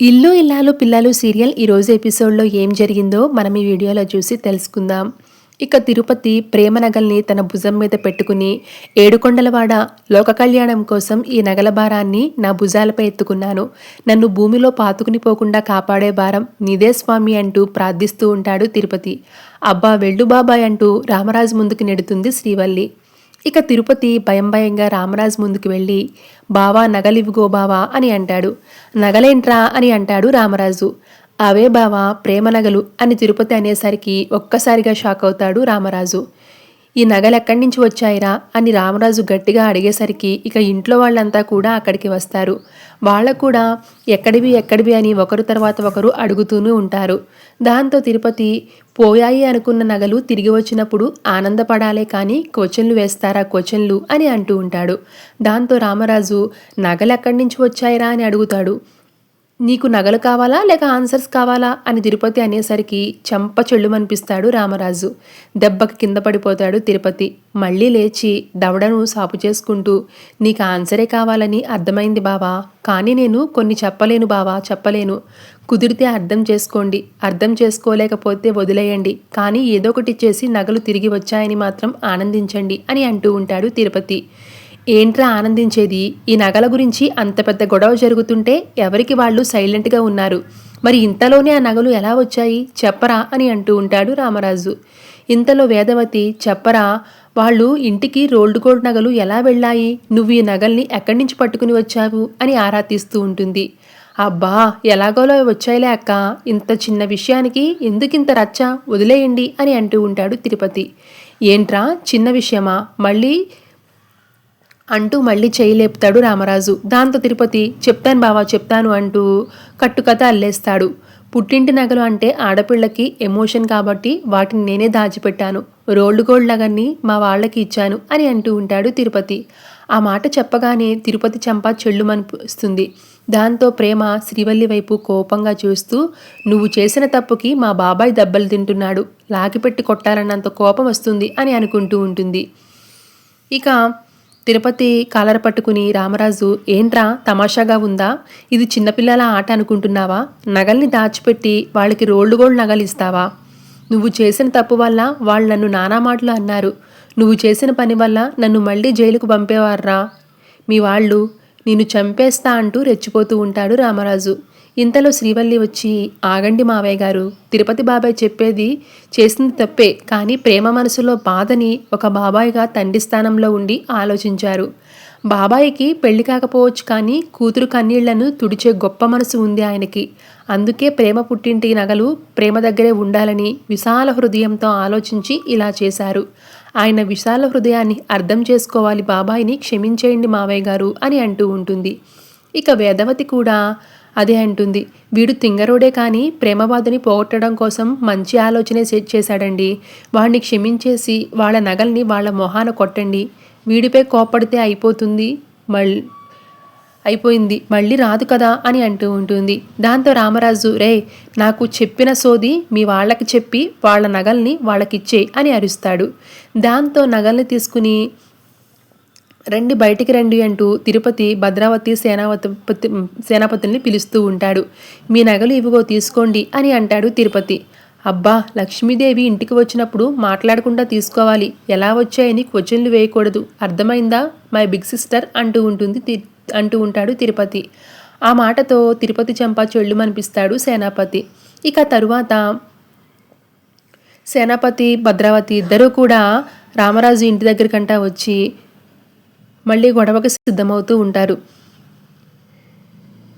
ఇల్లు ఇల్లాలు పిల్లలు సీరియల్ ఈరోజు ఎపిసోడ్లో ఏం జరిగిందో మనం ఈ వీడియోలో చూసి తెలుసుకుందాం. ఇక తిరుపతి ప్రేమ నగల్ని తన భుజం మీద పెట్టుకుని ఏడుకొండలవాడ లోక కళ్యాణం కోసం ఈ నగల భారాన్ని నా భుజాలపై ఎత్తుకున్నాను. నన్ను భూమిలో పాతుకుని పోకుండా కాపాడే భారం నిదే స్వామి అంటూ ప్రార్థిస్తూ ఉంటాడు తిరుపతి. అబ్బా వెళ్ళు బాబాయ్ అంటూ రామరాజు ముందుకు నెడుతుంది శ్రీవల్లి. ఇక తిరుపతి భయం భయంగా రామరాజు ముందుకు వెళ్ళి బావా నగలివ్వుగో బావా అని అంటాడు. నగలేంట్రా అని అంటాడు రామరాజు. అవే బావా ప్రేమ నగలు అని తిరుపతి అనేసరికి ఒక్కసారిగా షాక్ అవుతాడు రామరాజు. ఈ నగలు ఎక్కడి నుంచి వచ్చాయిరా అని రామరాజు గట్టిగా అడిగేసరికి ఇక ఇంట్లో వాళ్ళంతా కూడా అక్కడికి వస్తారు. వాళ్ళకు కూడా ఎక్కడివి ఎక్కడివి అని ఒకరు తర్వాత ఒకరు అడుగుతూనే ఉంటారు. దాంతో తిరుపతి పోయాయి అనుకున్న నగలు తిరిగి వచ్చినప్పుడు ఆనందపడాలే కానీ క్వశ్చన్లు వేస్తారా క్వశ్చన్లు అని అంటూ ఉంటాడు. దాంతో రామరాజు నగలు ఎక్కడి నుంచి వచ్చాయిరా అని అడుగుతాడు. నీకు నగలు కావాలా లేక ఆన్సర్స్ కావాలా అని తిరుపతి అనేసరికి చెంప చెళ్ళుమనిపిస్తాడు రామరాజు. దెబ్బకి కింద పడిపోతాడు తిరుపతి. మళ్ళీ లేచి దవడను సాపు చేసుకుంటూ నీకు ఆన్సరే కావాలని అర్థమైంది బావా. కానీ నేను కొన్ని చెప్పలేను బావా చెప్పలేను. కుదిరితే అర్థం చేసుకోండి. అర్థం చేసుకోలేకపోతే వదిలేయండి. కానీ ఏదో ఒకటి చేసి నగలు తిరిగి వచ్చాయని మాత్రం ఆనందించండి అని అంటూ ఉంటాడు తిరుపతి. ఏంట్రా ఆనందించేది? ఈ నగల గురించి అంత పెద్ద గొడవ జరుగుతుంటే ఎవరికి వాళ్ళు సైలెంట్గా ఉన్నారు? మరి ఇంతలోనే ఆ నగలు ఎలా వచ్చాయి? చెప్పరా అని అంటూ ఉంటాడు రామరాజు. ఇంతలో వేదవతి చెప్పరా వాళ్ళు ఇంటికి రోల్డ్ గోల్డ్ నగలు ఎలా వెళ్ళాయి? నువ్వు ఈ నగల్ని ఎక్కడి నుంచి పట్టుకుని వచ్చావు? అని ఆరా తీస్తూ ఉంటుంది. అబ్బా ఎలాగోలో వచ్చాయిలే అక్క. ఇంత చిన్న విషయానికి ఎందుకింత రచ్చ? వదిలేయండి అని అంటూ ఉంటాడు తిరుపతి. ఏంట్రా? చిన్న విషయమా? మళ్ళీ అంటూ మళ్ళీ చేయి లేపుతాడు రామరాజు. దాంతో తిరుపతి చెప్తాను బావా చెప్తాను అంటూ కట్టుకథ అల్లేస్తాడు. పుట్టింటి నగలు అంటే ఆడపిల్లకి ఎమోషన్ కాబట్టి వాటిని నేనే దాచిపెట్టాను. రోల్డ్ గోల్డ్ నగర్ని మా వాళ్ళకి ఇచ్చాను అని అంటూ ఉంటాడు తిరుపతి. ఆ మాట చెప్పగానే తిరుపతి చెంప చెల్లుమనిపిస్తుంది దాంతో ప్రేమ శ్రీవల్లి వైపు కోపంగా చూస్తూ నువ్వు చేసిన తప్పుకి మా బాబాయ్ దెబ్బలు తింటున్నాడు. లాగిపెట్టి కొట్టాలన్నంత కోపం వస్తుంది అని అనుకుంటూ ఉంటుంది. ఇక తిరుపతి కాలర పట్టుకుని రామరాజు ఏంట్రా తమాషాగా ఉందా? ఇది చిన్నపిల్లల ఆట అనుకుంటున్నావా? నగల్ని దాచిపెట్టి వాళ్ళకి రోల్డ్ గోల్డ్ నగలు ఇస్తావా? నువ్వు చేసిన తప్పు వల్ల వాళ్ళు నన్ను నానా మాటలు అన్నారు. నువ్వు చేసిన పని వల్ల నన్ను మళ్ళీ జైలుకు పంపేవారా మీ వాళ్ళు నిన్ను చంపేస్తా అంటూ రెచ్చిపోతూ ఉంటాడు రామరాజు. ఇంతలో శ్రీవల్లి వచ్చి ఆగండి మావయ్య గారు తిరుపతి బాబాయ్ చెప్పేది చేసింది తప్పే. కానీ ప్రేమ మనసులో బాధని ఒక బాబాయ్గా తండ్రి స్థానంలో ఉండి ఆలోచించారు. బాబాయికి పెళ్ళి కాకపోవచ్చు కానీ కూతురు కన్నీళ్ళను తుడిచే గొప్ప మనసు ఉంది ఆయనకి. అందుకే ప్రేమ పుట్టింటి నగలు ప్రేమ దగ్గరే ఉండాలని విశాల హృదయంతో ఆలోచించి ఇలా చేశారు. ఆయన విశాల హృదయాన్ని అర్థం చేసుకోవాలి బాబాయిని క్షమించేయండి మావయ్య గారు అని అంటూ ఉంటుంది. ఇక వేదవతి కూడా అదే అంటుంది. వీడు తింగరోడే కానీ ప్రేమబాధని పోగొట్టడం కోసం మంచి ఆలోచనే సెట్ చేశాడండి. వాడిని క్షమించేసి వాళ్ళ నగల్ని వాళ్ళ మొహాన కొట్టండి. వీడిపై కోపడితే అయిపోతుంది మళ్ళీ అయిపోయింది. మళ్ళీ రాదు కదా అని అంటూ ఉంటుంది. దాంతో రామరాజు రే నాకు చెప్పిన సోది మీ వాళ్ళకి చెప్పి వాళ్ళ నగల్ని వాళ్ళకిచ్చే అని అరుస్తాడు. దాంతో నగల్ని తీసుకుని రండి బయటికి రండి అంటూ తిరుపతి భద్రావతి సేనాపతి సేనాపతుల్ని పిలుస్తూ ఉంటాడు. మీ నగలు ఇవిగో తీసుకోండి అని అంటాడు తిరుపతి. అబ్బా లక్ష్మీదేవి ఇంటికి వచ్చినప్పుడు మాట్లాడకుండా తీసుకోవాలి. ఎలా వచ్చాయని క్వశ్చన్లు వేయకూడదు. అర్థమైందా? మై బిగ్ సిస్టర్ అంటూ ఉంటుంది అంటూ ఉంటాడు తిరుపతి. ఆ మాటతో తిరుపతి చెంప చెళ్ళుమనిపిస్తాడు సేనాపతి. ఇక తరువాత సేనాపతి భద్రావతి ఇద్దరూ కూడా రామరాజు ఇంటి దగ్గరికంటా వచ్చి మళ్ళీ గొడవకు సిద్ధమవుతూ ఉంటారు.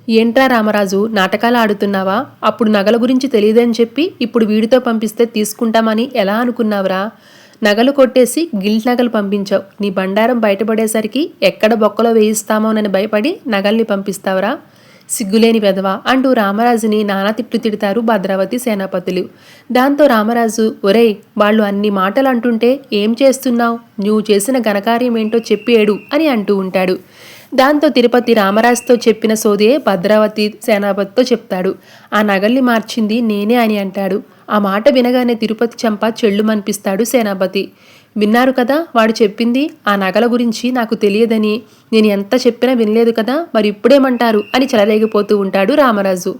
ఏంట్రా రామరాజు నాటకాలు ఆడుతున్నావా? అప్పుడు నగల గురించి తెలియదని చెప్పి ఇప్పుడు వీడితో పంపిస్తే తీసుకుంటామని ఎలా అనుకున్నావురా? నగలు కొట్టేసి గిల్ట్ నగలు పంపించావు. నీ బండారం బయటపడేసరికి ఎక్కడ బొక్కలో వేయిస్తామోనని భయపడి నగల్ని పంపిస్తావురా? సిగ్గులేని వెధవ. అంటూ రామరాజుని నానా తిట్లు తిడతారు భద్రావతి సేనాపతులు. దాంతో రామరాజు ఒరేయ్ వాళ్ళు అన్ని మాటలు అంటుంటే ఏం చేస్తున్నావు? నువ్వు చేసిన ఘనకార్యం ఏంటో చెప్పేడు అని అంటూ ఉంటాడు. దాంతో తిరుపతి రామరాజుతో చెప్పిన సోదే భద్రావతి సేనాపతితో చెప్తాడు. ఆ నగల్ని మార్చింది నేనే అని అంటాడు. ఆ మాట వినగానే తిరుపతి చంప చెళ్ళుమనిపిస్తాడు సేనాపతి. విన్నారు కదా వాడు చెప్పింది ఆ నగల గురించి నాకు తెలియదని. నేను ఎంత చెప్పినా వినలేదు కదా మరి ఇప్పుడేమంటారు? అని చెలరేగిపోతూ ఉంటాడు రామరాజు.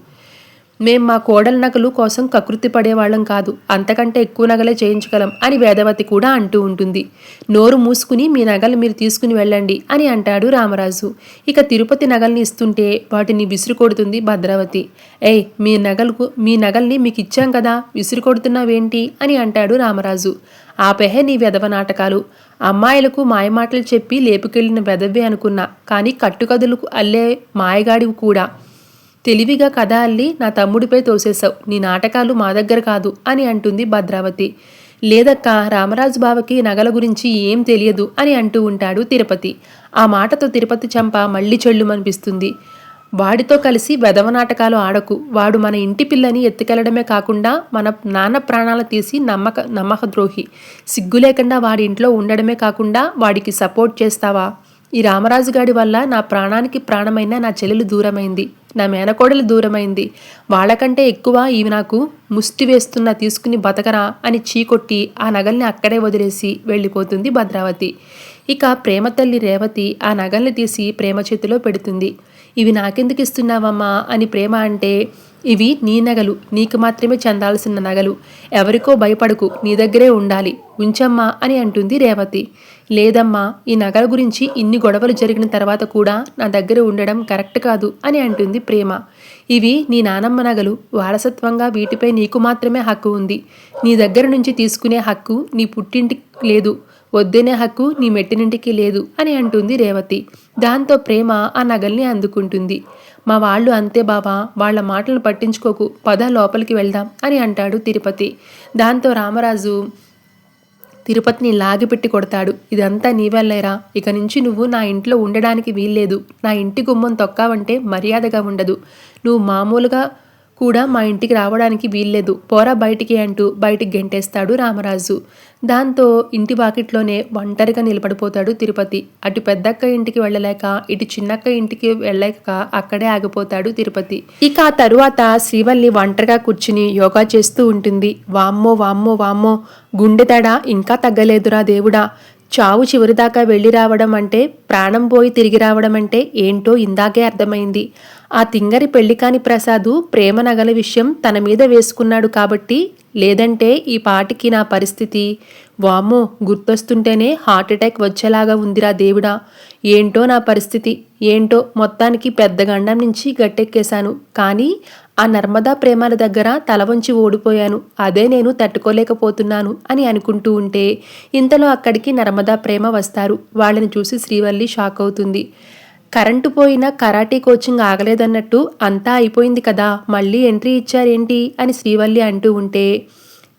మేం మా కోడల నగలు కోసం కకృతి పడేవాళ్ళం కాదు అంతకంటే ఎక్కువ నగలే చేయించగలం అని వేదవతి కూడా అంటూ ఉంటుంది. నోరు మూసుకుని మీ నగలు మీరు తీసుకుని వెళ్ళండి అని అంటాడు రామరాజు. ఇక తిరుపతి నగల్ని ఇస్తుంటే వాటిని విసిరు కొడుతుంది భద్రావతి. ఏయ్ మీ నగలకు మీ నగల్ని మీకు ఇచ్చాం కదా విసిరుకొడుతున్నావేంటి అని అంటాడు రామరాజు. ఆపెహే నీ వెధవ నాటకాలు. అమ్మాయిలకు మాయమాటలు చెప్పి లేపుకెళ్ళిన వెదవే అనుకున్నా కానీ కట్టుకథలకు అల్లే మాయగాడివి కూడా. తెలివిగా కథ అల్లి నా తమ్ముడిపై తోసేశావు నీ నాటకాలు మా దగ్గర కాదు అని అంటుంది భద్రావతి. లేదక్క రామరాజు బావకి నగల గురించి ఏం తెలియదు అని అంటూ ఉంటాడు తిరుపతి. ఆ మాటతో తిరుపతి చంప మళ్ళీ చెల్లుమనిపిస్తుంది వాడితో కలిసి వెధవ నాటకాలు ఆడకు. వాడు మన ఇంటి పిల్లని ఎత్తుకెళ్ళడమే కాకుండా మన నాన్న ప్రాణాలు తీసి నమ్మక నమ్మక ద్రోహి సిగ్గు లేకుండా వాడి ఇంట్లో ఉండడమే కాకుండా వాడికి సపోర్ట్ చేస్తావా? ఈ రామరాజు గాడి వల్ల నా ప్రాణానికి ప్రాణమైన నా చెల్లెలు దూరమైంది. నా మేనకోడలు దూరమైంది. వాళ్ళకంటే ఎక్కువ ఇవి నాకు ముష్టి వేస్తున్న తీసుకుని బతకరా అని చీకొట్టి ఆ నగల్ని అక్కడే వదిలేసి వెళ్ళిపోతుంది భద్రావతి. ఇక ప్రేమ తల్లి రేవతి ఆ నగల్ని తీసి ప్రేమ చేతిలో పెడుతుంది. ఇవి నాకెందుకు ఇస్తున్నావమ్మా? అని ప్రేమ అంటే ఇవి నీ నగలు నీకు మాత్రమే చెందాల్సిన నగలు. ఎవరికో భయపడకు నీ దగ్గరే ఉండాలి. ఉంచమ్మా అని అంటుంది రేవతి. లేదమ్మా ఈ నగల గురించి ఇన్ని గొడవలు జరిగిన తర్వాత కూడా నా దగ్గర ఉండడం కరెక్ట్ కాదు అని అంటుంది ప్రేమ. ఇవి నీ నానమ్మ నగలు వారసత్వంగా వీటిపై నీకు మాత్రమే హక్కు ఉంది. నీ దగ్గర నుంచి తీసుకునే హక్కు నీ పుట్టింటికి లేదు. వద్దనే హక్కు నీ మెట్టినింటికి లేదు అని అంటుంది రేవతి. దాంతో ప్రేమ ఆ నగల్ని అందుకుంటుంది. మా వాళ్ళు అంతే బావా వాళ్ళ మాటలు పట్టించుకోకు పద లోపలికి వెళ్దాం అని అంటాడు తిరుపతి. దాంతో రామరాజు తిరుపతిని లాగిపెట్టి కొడతాడు. ఇదంతా నీవెళ్ళేరా ఇక నుంచి నువ్వు నా ఇంట్లో ఉండడానికి వీల్లేదు. నా ఇంటి గుమ్మం తొక్కావంటే మర్యాదగా ఉండదు. నువ్వు మామూలుగా కూడా మా ఇంటికి రావడానికి వీల్లేదు. పోరా బయటికి అంటూ బయటికి గెంటేస్తాడు రామరాజు. దాంతో ఇంటి వాకిట్లోనే ఒంటరిగా నిలబడిపోతాడు తిరుపతి. అటు పెద్దక్క ఇంటికి వెళ్ళలేక ఇటు చిన్నక్క ఇంటికి వెళ్ళలేక అక్కడే ఆగిపోతాడు తిరుపతి. ఇక ఆ తరువాత శ్రీవల్లి ఒంటరిగా కూర్చుని యోగా చేస్తూ ఉంటుంది. వామ్మో వామ్మో వామ్మో గుండె తడ ఇంకా తగ్గలేదురా దేవుడా. చావు చివరిదాకా వెళ్ళి రావడం అంటే ప్రాణం పోయి తిరిగి రావడం అంటే ఏంటో ఇందాకే అర్థమైంది. ఆ తింగరి పెళ్ళికాని ప్రసాదు ప్రేమ నగల విషయం తన మీద వేసుకున్నాడు కాబట్టి లేదంటే ఈ పాటికి నా పరిస్థితి వామ్మో గుర్తొస్తుంటేనే హార్ట్ అటాక్ వచ్చేలాగా ఉందిరా దేవుడా. ఏంటో నా పరిస్థితి. ఏంటో మొత్తానికి పెద్ద గండం నుంచి గట్టెక్కేశాను. కానీ ఆ నర్మదా ప్రేమల దగ్గర తల వంచి ఓడిపోయాను. అదే నేను తట్టుకోలేకపోతున్నాను అని అనుకుంటూ ఉంటే ఇంతలో అక్కడికి నర్మదా ప్రేమ వస్తారు. వాళ్ళని చూసి శ్రీవల్లి షాక్ అవుతుంది. కరెంటు పోయిన కరాటీ కోచింగ్ ఆగలేదన్నట్టు అంతా అయిపోయింది కదా. మళ్ళీ ఎంట్రీ ఇచ్చారేంటి? అని శ్రీవల్లి అంటూ ఉంటే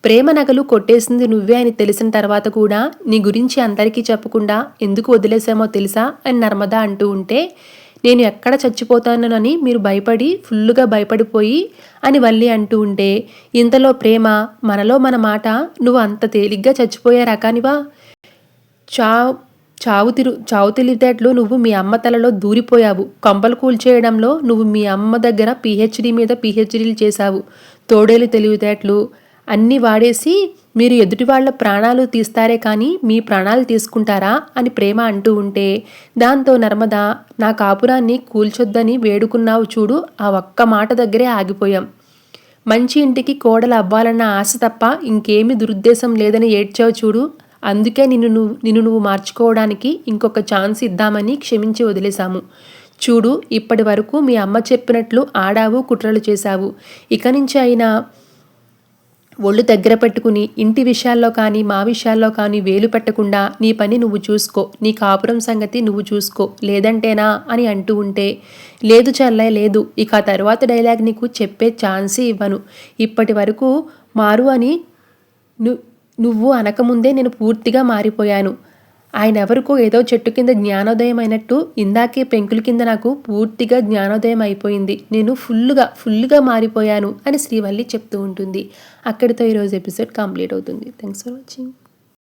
ప్రేమ నగలు కొట్టేసింది నువ్వే అని తెలిసిన తర్వాత కూడా నీ గురించి అందరికీ చెప్పకుండా ఎందుకు వదిలేసామో తెలుసా అని నర్మదా అంటూ ఉంటే నేను ఎక్కడ చచ్చిపోతానని మీరు భయపడి ఫుల్లుగా భయపడిపోయి అని వల్లి అంటూ ఉంటే ఇంతలో ప్రేమ మనలో మన మాట నువ్వు అంత తేలిగ్గా చచ్చిపోయారా కానివా చా చావు తిరు చావు తెలివితేటలు నువ్వు మీ అమ్మ తలలో దూరిపోయావు. కొంపలు కూల్చేయడంలో నువ్వు మీ అమ్మ దగ్గర పిహెచ్డి మీద పిహెచ్డీలు చేశావు. తోడేలు తెలివితేటలు అన్నీ వాడేసి మీరు ఎదుటి వాళ్ళ ప్రాణాలు తీస్తారే కానీ మీ ప్రాణాలు తీసుకుంటారా అని ప్రేమ అంటూ ఉంటే దాంతో నర్మద నా కాపురాన్ని కూల్చొద్దని వేడుకున్నావు చూడు ఆ ఒక్క మాట దగ్గరే ఆగిపోయాం. మంచి ఇంటికి కోడలు అవ్వాలన్న ఆశ తప్ప ఇంకేమి దురుద్దేశం లేదని ఏడ్చావు చూడు అందుకే నిన్ను నువ్వు నిన్ను నువ్వు మార్చుకోవడానికి ఇంకొక ఛాన్స్ ఇద్దామని క్షమించి వదిలేశాము. చూడు ఇప్పటి వరకు మీ అమ్మ చెప్పినట్లు ఆడావు కుట్రలు చేశావు. ఇక నుంచి అయినా ఒళ్ళు దగ్గర పెట్టుకుని ఇంటి విషయాల్లో కానీ మా విషయాల్లో కానీ వేలు పెట్టకుండా నీ పని నువ్వు చూసుకో నీ కాపురం సంగతి నువ్వు చూసుకో లేదంటేనా అని అంటూ ఉంటే లేదు చల్లే లేదు ఇక తర్వాత డైలాగ్ నీకు చెప్పే ఛాన్సే ఇవ్వను. ఇప్పటి వరకు మారు అని నువ్వు అనకముందే నేను పూర్తిగా మారిపోయాను. ఆయన ఎవరికో ఏదో చెట్టు కింద జ్ఞానోదయం అయినట్టు ఇందాకే పెంకుల కింద నాకు పూర్తిగా జ్ఞానోదయం అయిపోయింది నేను ఫుల్గా ఫుల్గా మారిపోయాను అని శ్రీవల్లి చెప్తూ ఉంటుంది. అక్కడితో ఈరోజు ఎపిసోడ్ కంప్లీట్ అవుతుంది. Thanks for watching